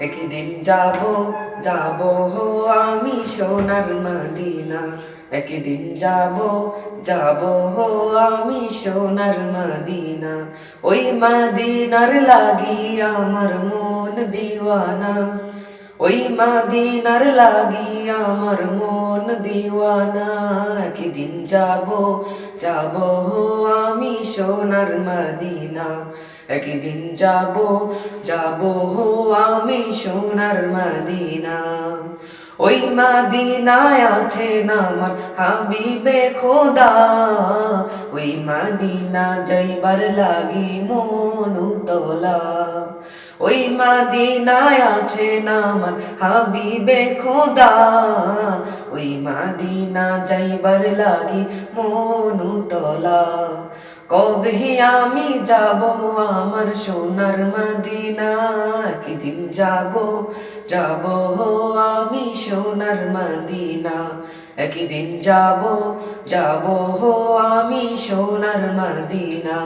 একদিন যাব যাব হো আমি সোনার মদিনা। একদিন যাব যাব হো আমি সোনার মদিনা। ওই মদিনার লাগি আমার মন দিওয়ানা। ওই মদিনার লাগি আমার মন দিওয়ানা। একদিন যাব যাব হো আমি সোনার মদিনা। একদিন যাব যাব হো আমি সোনার মদিনা। ওই মদিনায় আছে নামার হাবিবে খোদা। ওই মদিনা যাইবার লাগি মন তোলা ওই মদিনায় আছে নামার হাবিবে খোদা। ওই মদিনা যাইবার লাগি মনু তোলা কবে আমি যাব আমার সোনার মদিনা একদিন যাব? যাব আমি সোনার মদিনা একদিন যাব যাব আমি সোনার মদিনা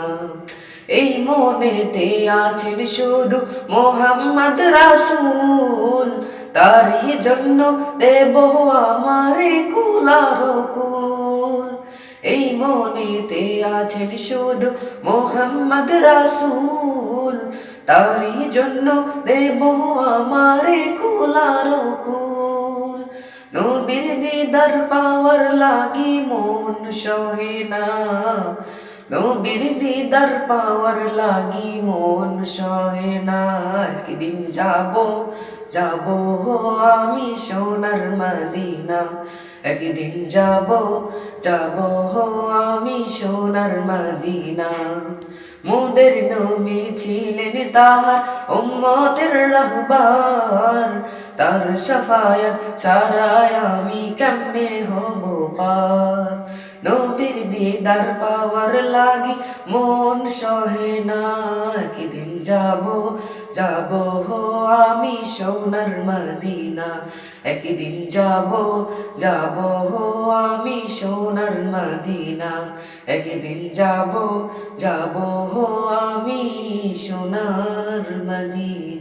এই মনেতে আছেন শুধু মোহাম্মদ রাসূল। তারই জন্য দেব আমারে মনেতে আছেন শুধু মোহাম্মদ রাসূল। তারই জন্য দেব আমারে কুলার কুল। নবীর দিদার পাওয়ার লাগি মন সহে না। নবীর দিদার পাওয়ার লাগি মন সহে না। একদিন যাব যাব আমি সোনার মদিনা। একদিন যাব যাব আমি সোনার মদিনা। মোদের নবী ছিলেন তাহার উম্মতের রাহবার। তার সফায়াত ছাড়াই আমি কেমনে হব পার? নবীর দিদার পাওয়ার লাগি মন সহে না। একদিন যাব যাব হো আমি সোনার মদিনা। যাব যাব হো আমি সোনার মদিনা। যাব যাব হো আমি সোনার মদিনা।